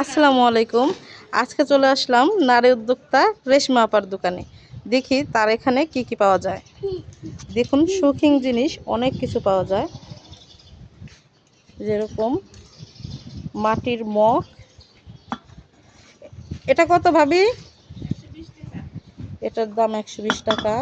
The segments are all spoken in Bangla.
আসসালামু আলাইকুম। আজকে চলে আসলাম নারী উদ্যোক্তা রেশমা আপার দোকানে। দেখি তার এখানে কি কি পাওয়া যায়। দেখুন, শৌখিন জিনিস অনেক কিছু পাওয়া যায়। যেরকম মাটির মগ। এটা কত ভাবি? এটার দাম একশো বিশ টাকা।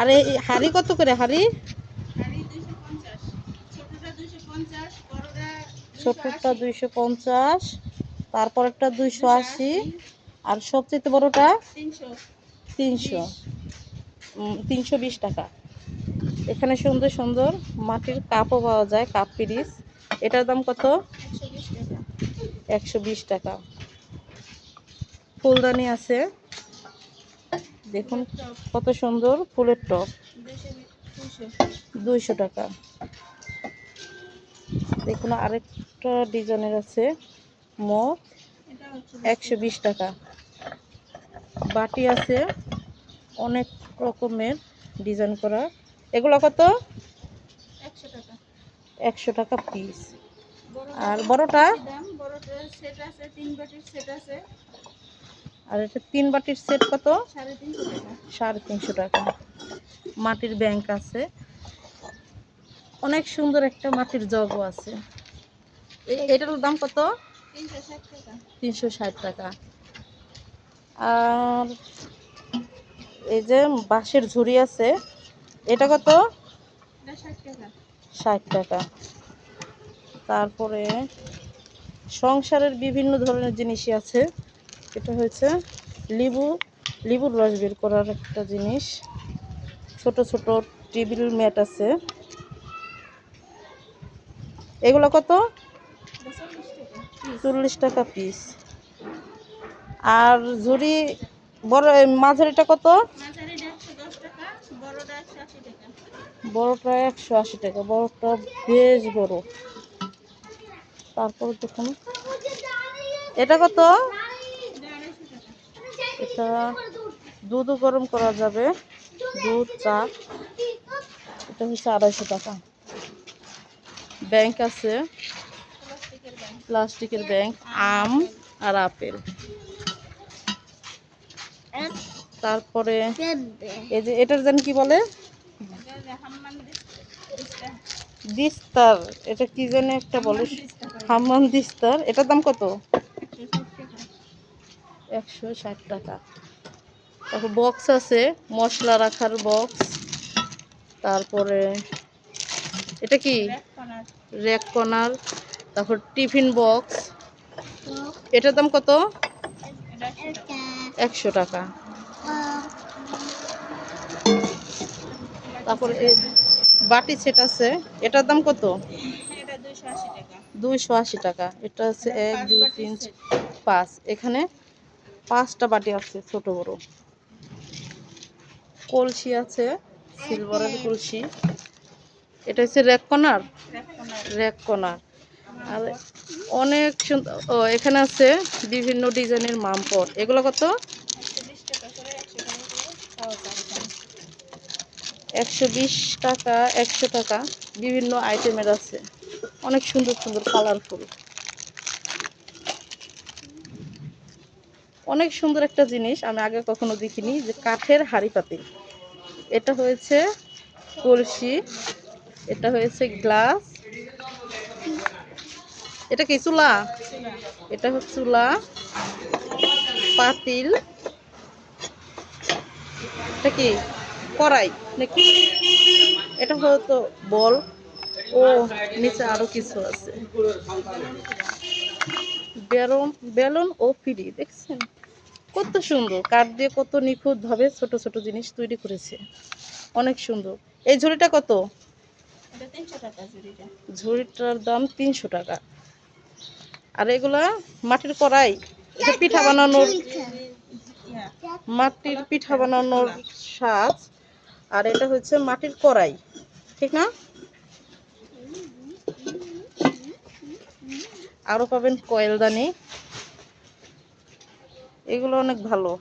আরে হাড়ি কত করে হাড়ি? ছোটটা দুইশো পঞ্চাশ, তারপরেরটা দুইশো আশি, আর সবচেয়ে বড়টা তিনশো। তিনশো বিশ টাকা। এখানে সুন্দর সুন্দর মাটির কাপও পাওয়া যায়, কাপ পিরিস। এটার দাম কত? একশো বিশ টাকা। ফুলদানি আছে। দেখুন কত সুন্দর ফুলের টপ। দুইশো টাকা। দেখুন আরেকটা ডিজাইনের আছে মগ একশো বিশ টাকা। বাটি আছে অনেক রকমের ডিজাইন করা। এগুলো কত? একশো টাকা। পিস। আর বড়টা? আর এটা তিন বাটির সেট কত? সাড়ে তিনশো টাকা। মাটির ব্যাংক আছে। অনেক সুন্দর একটা মাটির জগও আছে। এটার দাম কত? তিনশো ষাট টাকা। আর এই যে বাঁশের ঝুড়ি আছে, এটা কত? ষাট টাকা। তারপরে সংসারের বিভিন্ন ধরনের জিনিসই আছে। এটা হচ্ছে লেবু, লেবুর রস বের করার একটা জিনিস। ছোট ছোট টেবিল ম্যাট আছে। এগুলো কত? চল্লিশ টাকা পিস আর ঝুড়ি বড় মাঝারিটা কত? বড়টা একশো আশি টাকা বড়টা বেশ বড়। তারপর দেখুন। এটা কত? এটা দুধও গরম করা যাবে। দুধ চা। এটা হচ্ছে আড়াইশো টাকা। ব্যাংক আছে। প্লাস্টিকের ব্যাংক, আম আর আপেল। তারপরে এই যে এটার যেন কি বলে? দিস্তার, এটা কি জানি একটা বলে? হাম্মাম দিস্তার, এটার দাম কত? একশো ষাট টাকা। তারপর বক্স আছে, মশলা রাখার বক্স। তারপরে এটা কি? র্যাক কর্নার, তারপর টিফিন বক্স। এটার দাম কত? একশো টাকা। তারপর বাটি সেট আছে, এটার দাম কত? দুইশো আশি টাকা। এটা হচ্ছে এক, দুই, তিন পাঁচ। এখানে পাঁচটা বাটি আছে, ছোট, বড়। কলসি আছে সিলভারের কলসি। এটা হচ্ছে র্যাক কর্নার? Rack corner. আর অনেক সুন্দর ও এখানে আছে বিভিন্ন ডিজাইনের মামপট। এগুলো কত? একশো বিশ টাকা একশো টাকা বিভিন্ন আইটেমের আছে। অনেক সুন্দর সুন্দর কালারফুল অনেক সুন্দর একটা জিনিস আমি আগে কখনো দেখিনি যে কাঠের হাঁড়ি পাতিল এটা হয়েছে কলসি। এটা হয়েছে গ্লাস। এটা কি, চুলা? এটা হচ্ছে চুলা। পাতিল। এটা কি, কড়াই নাকি? এটা হয়তো বল। ও, নিচে আরও কিছু আছে। বেলুন বেলুন ও ফিরি, দেখছেন? কত সুন্দর। কাঠ দিয়ে কত নিখুঁত ভাবে ছোট ছোট জিনিস তৈরি করেছে। অনেক সুন্দর। এই ঝুড়িটা কত? ঝুড়িটার দাম তিনশো টাকা। আর এগুলা মাটির কড়াই এটা পিঠা বানানোর মাটির পিঠা বানানোর সাজ, আর এটা হচ্ছে মাটির কড়াই, ঠিক না? আরও পাবেন কয়েলদানি এগুলো অনেক ভালো,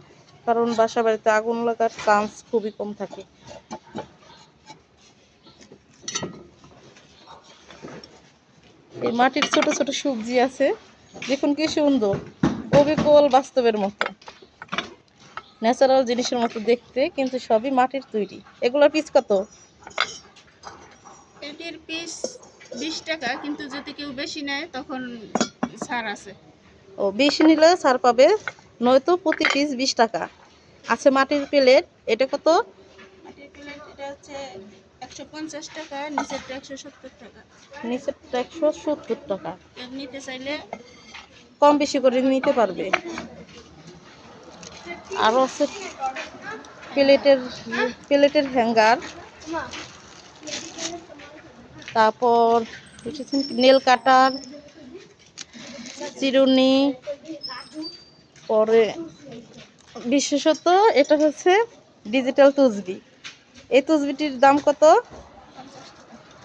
কারণ বাসা বাড়িতে আগুন লাগার চান্স খুবই কম থাকে। এই মাটির ছোট ছোট সবজি আছে দেখুন কি সুন্দর অবিকল বাস্তবের মতো। ন্যাচারাল জিনিসের মতো দেখতে কিন্তু সবই মাটির তৈরি। এগুলোর পিস কত? এটির পিস বিশ টাকা কিন্তু যদি কেউ বেশি নেয় তখন ছাড় আছে। ও বেশি নিলে ছাড় পাবে নয়তো প্রতি পিস বিশ টাকা। আছে মাটির প্লেট এটা কত? মাটির প্লেট এটা হচ্ছে একশো পঞ্চাশ টাকা নিচেরটা একশো সত্তর টাকা। নিচেরটা একশো সত্তর টাকা। নিতে চাইলে কম বেশি করে নিতে পারবে। আরও আছে প্লেটের প্লেটের হ্যাঙ্গার। তারপর এসেছেন নেল কাটার চিরুনি পরে বিশেষত এটা হচ্ছে ডিজিটাল তুসবি এই তুসবিটির দাম কত?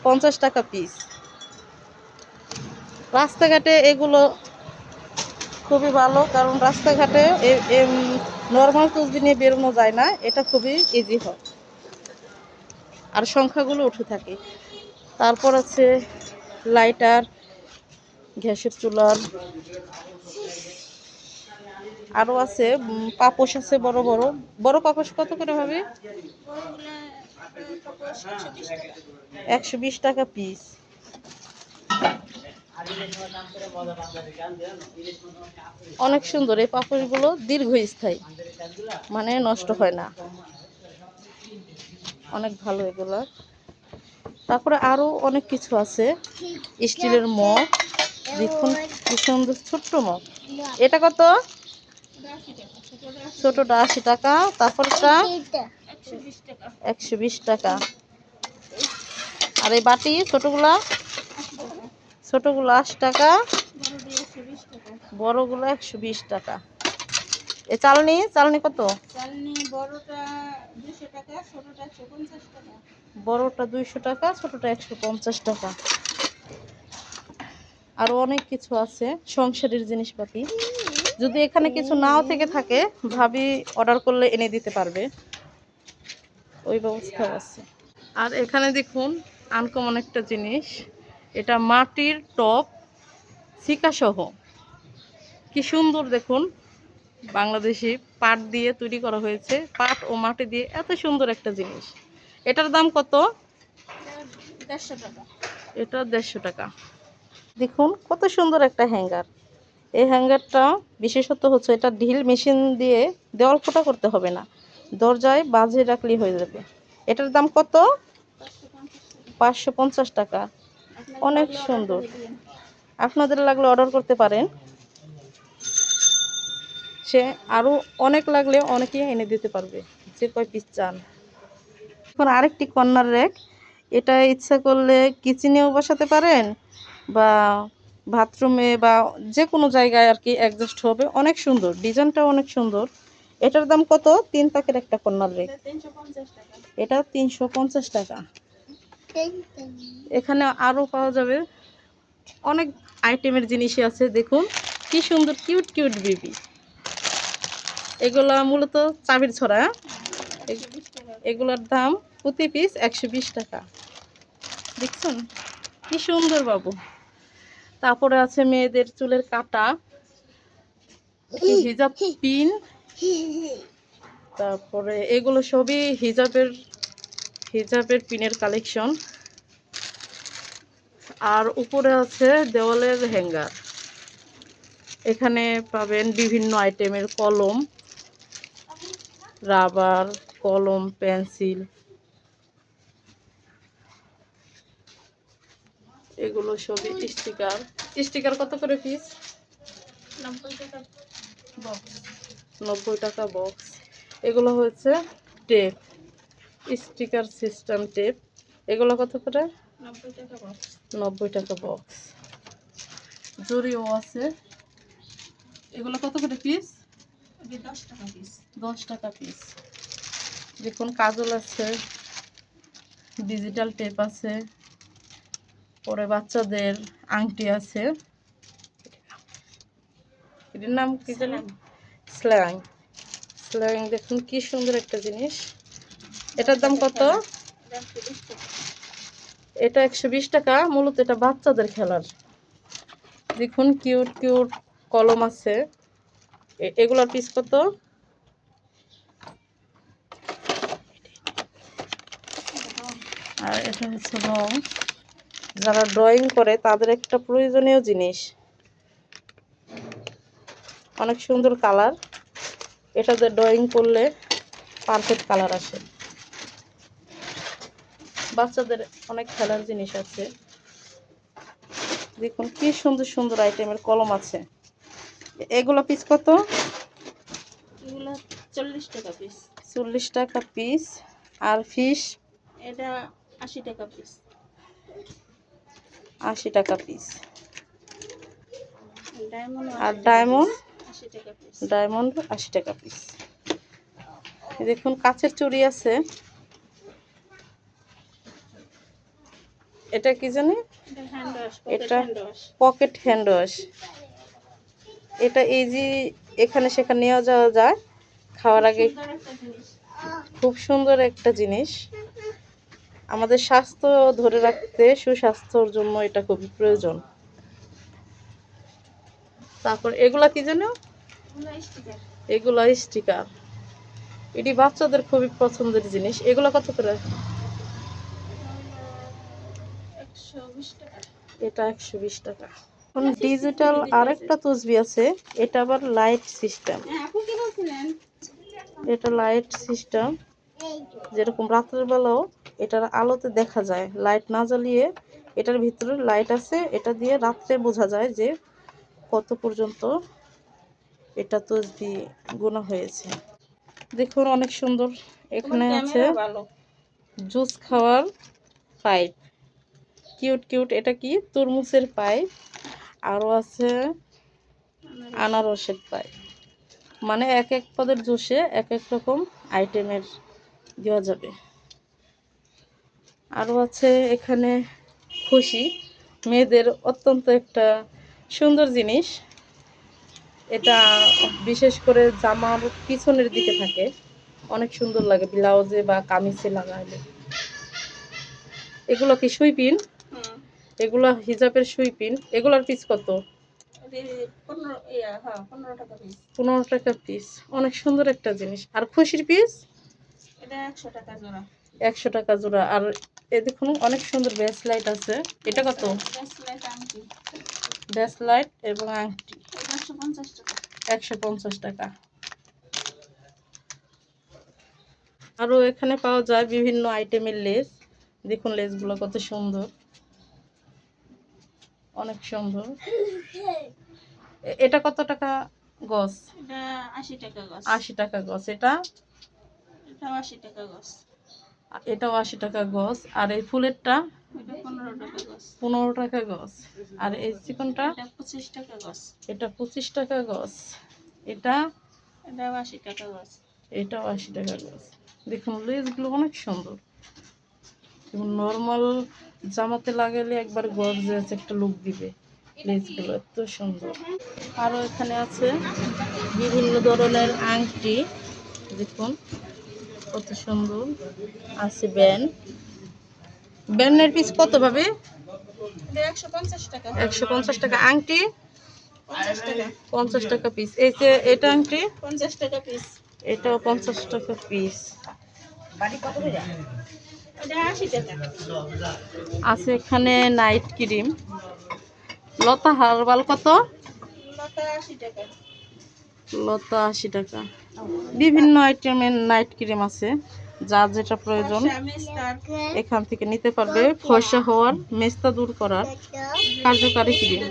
পঞ্চাশ টাকা পিস রাস্তাঘাটে এগুলো খুবই ভালো, কারণ রাস্তাঘাটে নর্মাল তুসবি নিয়ে বেরোনো যায় না, এটা খুবই ইজি হয়। আর সংখ্যাগুলো উঠে থাকে। তারপর আছে লাইটার গ্যাসের চুলার। আরও আছে পাপোশ আছে বড় বড়। বড় পাপোশ কত করে বড়গুলা একশো বিশ টাকা পিস অনেক সুন্দর, এই পাপড়গুলো দীর্ঘস্থায়ী মানে নষ্ট হয় না। অনেক ভালো এগুলো। তারপরে আরও অনেক কিছু আছে। স্টিলের মগ, দেখুন কি সুন্দর ছোট্ট মগ। এটা কত? ছোটটা আশি টাকা। তারপরটা? একশো বিশ টাকা। আর এই বাটি ছোটগুলা? ছোটগুলো আশি টাকা বড়গুলো একশো বিশ টাকা। এ চালনি চালনি কত? চালনি বড়টা দুইশো টাকা ছোটটা একশো পঞ্চাশ টাকা। আরও অনেক কিছু আছে সংসারের জিনিসপাতি। যদি এখানে কিছু নাও থেকে থাকে ভাবি অর্ডার করলে এনে দিতে পারবে। ওই ব্যবস্থা আছে। আর এখানে দেখুন আনকমন একটা জিনিস। এটা মাটির টপ সিকা সহ কি সুন্দর দেখুন বাংলাদেশি পাট দিয়ে তৈরি করা হয়েছে। পাট ও মাটি দিয়ে এত সুন্দর একটা জিনিস। এটার দাম কত? দেড়শো টাকা। এটা দেড়শো টাকা। দেখুন কত সুন্দর একটা হ্যাঙ্গার। এই হ্যাঙ্গারটা বিশেষত হচ্ছে এটা ঢিল মেশিন দিয়ে দেওয়াল ফোটা করতে হবে না। দরজায় বাজে রাখলেই হয়ে যাবে। এটার দাম কত? পাঁচশো পঞ্চাশ টাকা। অনেক সুন্দর। আপনাদের লাগলে অর্ডার করতে পারেন। সে আরও অনেক লাগলে অনেকেই এনে দিতে পারবে। যে কয় পিস চান। এখন আরেকটি কর্নার র্যাক এটা ইচ্ছা করলে কিচেনেও বসাতে পারেন বা বাথরুমে বা যে কোনো জায়গায় আর কি অ্যাডজাস্ট হবে। অনেক সুন্দর। ডিজাইনটাও অনেক সুন্দর। এটার দাম কত? তিন তাকের একটা কর্নার র্যাক এটা তিনশো পঞ্চাশ টাকা। এখানে আরও পাওয়া যাবে অনেক আইটেমের জিনিসই আছে দেখুন। কি সুন্দর কিউট কিউট বেবি। এগুলা মূলত চাবির ছড়া টাকা এগুলোর দাম প্রতি পিস একশো বিশ টাকা। দেখছেন? কি সুন্দর বাবু। তারপরে আছে মেয়েদের চুলের কাটা। হিজাব পিন তারপরে এগুলো সবই হিজাবের হিজাবের পিনের কালেকশন। আর উপরে আছে দেওয়ালের হ্যাঙ্গার। এখানে পাবেন বিভিন্ন আইটেমের কলম রাবার কলম পেন্সিল। এগুলো সবই স্টিকার। স্টিকার কত করে পিস বক্স নব্বই টাকা বক্স এগুলো হচ্ছে টেপ স্টিকার সিস্টেম টেপ এগুলো কত করে? নব্বই টাকা বক্স নব্বই টাকা বক্স জরিও আছে। এগুলো কত করে পিস দশ টাকা পিস দশ টাকা পিস দেখুন কাজল আছে ডিজিটাল টেপ আছে পরে বাচ্চাদের আংটি আছে। এটির নাম কি জানি? স্ল্যাং স্ল্যাং দেখুন কি সুন্দর একটা জিনিস। এটার দাম কত? এটা একশো বিশ টাকা। মূলত এটা বাচ্চাদের খেলার। দেখুন, কিউট কিউট কলম আছে। এগুলোর পিস কত? আর এটা হচ্ছে রং। যারা ড্রয়িং করে, তাদের একটা প্রয়োজনীয় জিনিস। অনেক সুন্দর কালার এটাতে ড্রয়িং করলে পারফেক্ট কালার আসে। বাচ্চাদের অনেক খেলার জিনিস আছে। দেখুন কি সুন্দর সুন্দর আইটেমের কলম আছে। এগুলো পিস কত? এগুলো চল্লিশ টাকা পিস চল্লিশ টাকা পিস আর ফিশ এটা আশি টাকা পিস আশি টাকা পিস ডায়মন্ড আর ডায়মন্ড ডায়মন্ড আশি টাকা পিস দেখুন কাচের চুড়ি আছে। এটা কি জানি? এটা পকেট হ্যান্ড ওয়াশ এটা ইজি এখানে সেখানে নিয়ে যাওয়া যায় খাওয়ার আগে খুব সুন্দর একটা জিনিস। আমাদের স্বাস্থ্য ধরে রাখতে সুস্বাস্থ্যর জন্য এটা খুবই প্রয়োজন। তারপর এগুলা কি জানো? এগুলো স্টিকার এটি বাচ্চাদের খুবই পছন্দের জিনিস। এগুলো কত করে? এটা একশো বিশ টাকা। ডিজিটাল আরেকটা তসবি আছে। এটা আবার লাইট সিস্টেম এটা লাইট সিস্টেম যেরকম রাত্রের বেলাও এটার আলোতে দেখা যায়। লাইট না জ্বালিয়ে এটার ভিতরে লাইট আছে। এটা দিয়ে রাত্রে বোঝা যায় যে কত পর্যন্ত এটা তসবি গোনা হয়েছে। দেখুন অনেক সুন্দর এখানে আছে জুস খাওয়ার পাইপ। কিউট কিউট এটা কি? তরমুজের পাইপ। আরও আছে আনারসের পাইপ। মানে এক এক পদের জুসে এক এক রকম আইটেমের দেওয়া যাবে। আরও আছে এখানে খুশি। মেয়েদের অত্যন্ত একটা সুন্দর জিনিস। এটা বিশেষ করে জামার পিছনের দিকে থাকে। অনেক সুন্দর লাগে ব্লাউজে বা কামিজে লাগাইলে এগুলো কি সুইপিন? হুম। এগুলো হিজাবের সুইপিন। এগুলোর পিস কত? পনেরো হ্যাঁ পনেরো টাকা পিস পিস অনেক সুন্দর একটা জিনিস। আর খুশির পিস এটা একশো টাকা জোড়া। একশো টাকা জোড়া। আর এ দেখুন অনেক সুন্দর ব্যাস লাইট আছে। এটা কত? ব্যাস লাইট এবং আংটি। একশো পঞ্চাশ টাকা। আরও এখানে পাওয়া যায় বিভিন্ন আইটেমের লেস। দেখুন লেসগুলো কত সুন্দর। অনেক সুন্দর। এটা কত টাকা এটা আশি টাকা গছ আশি টাকা গজ এটা? এটাও আশি টাকা গছ এটাও আশি টাকা গজ আর এই ফুলেরটা? পনেরো টাকা গছ। গজ আর এই চিকনটা? পঁচিশ টাকা গছ। এটা পঁচিশ টাকা গজ এটা? এটাও আশি টাকা গছ। এটাও আশি টাকা গজ দেখুন লেসগুলো অনেক সুন্দর। এবং নর্মাল জামাতে লাগালে একবার গর্জিয়াস একটা লুক দিবে লেসগুলো এত সুন্দর। আরও এখানে আছে বিভিন্ন ধরনের আংটি। দেখুন কত সুন্দর। আছে ব্যান্ড। ব্যান্ডের পিস কত ভাবে? একশো পঞ্চাশ টাকা। আংটি? পঞ্চাশ টাকা। পিস এই যে এটা আংটি? পঞ্চাশ টাকা পিস এটাও পঞ্চাশ টাকা পিস আছে এখানে নাইট ক্রিম লতা হারবাল কত? লতা আশি টাকা। বিভিন্ন আইটেমের নাইট ক্রিম আছে। যার যেটা প্রয়োজন এখান থেকে নিতে পারবে। ফর্সা হওয়ার মেস্তা দূর করার কার্যকারী ক্রিম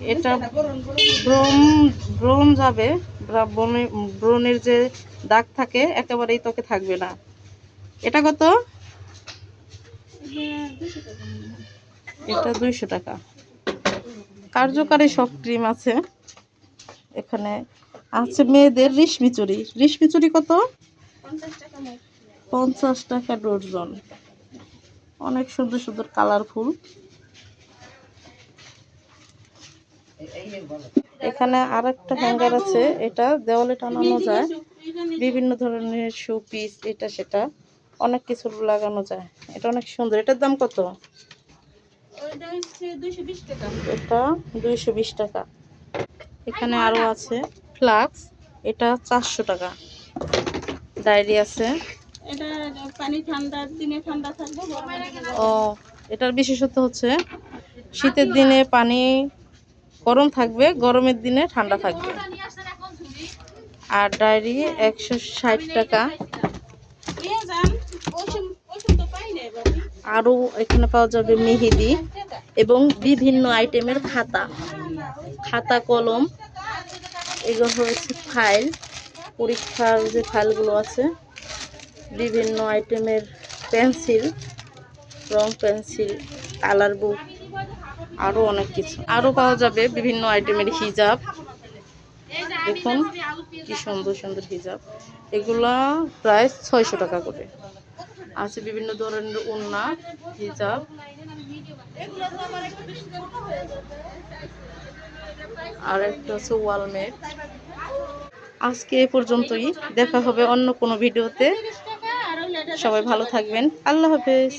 এটা ব্রণ ব্রণ যাবে। ব্রা- ব্রণে- ব্রণের যে দাগ থাকে, একেবারেই তোকে থাকবে না। এটা কত? এটা দুইশো টাকা। কার্যকারী সব ক্রিম আছে। এখানে আছে মেয়েদের রেশমি চুড়ি রেশমি চুড়ি কত? পঞ্চাশ টাকা ডর্জন অনেক সুন্দর সুন্দর কালারফুল। এখানে আর একটা হ্যাঙ্গার আছে। এটা দেওয়ালে টানানো যায়। বিভিন্ন ধরনের শু পিস এটা সেটা। অনেক কিছু লাগানো যায়। এটা অনেক সুন্দর। এটার দাম কত? এটা দুইশো বিশ টাকা। এখানে আরও আছে। ফ্লাক্স এটা চারশো টাকা। ডায়েরি আছে। ও এটার বিশেষত্ব হচ্ছে শীতের দিনে পানি গরম থাকবে গরমের দিনে ঠান্ডা থাকবে। আর ডায়েরি একশো ষাট টাকা। আরও এখানে পাওয়া যাবে মেহেদি এবং বিভিন্ন আইটেমের খাতা। খাতা কলম। এগুলো হয়েছে ফাইল, পরীক্ষার যে ফাইলগুলো আছে, বিভিন্ন আইটেমের পেন্সিল, রং পেন্সিল, কালার বুক আরও অনেক কিছু। আরও পাওয়া যাবে বিভিন্ন আইটেমের হিজাব। দেখুন কি সুন্দর সুন্দর হিজাব। এগুলা প্রায় ছয়শো টাকা করে। আছে বিভিন্ন ধরনের ওড়না, হিজাব। আর একটা হচ্ছে ওয়ালমেট আজকে এ পর্যন্তই। দেখা হবে অন্য কোনো ভিডিওতে। সবাই ভালো থাকবেন। আল্লাহ হাফেজ।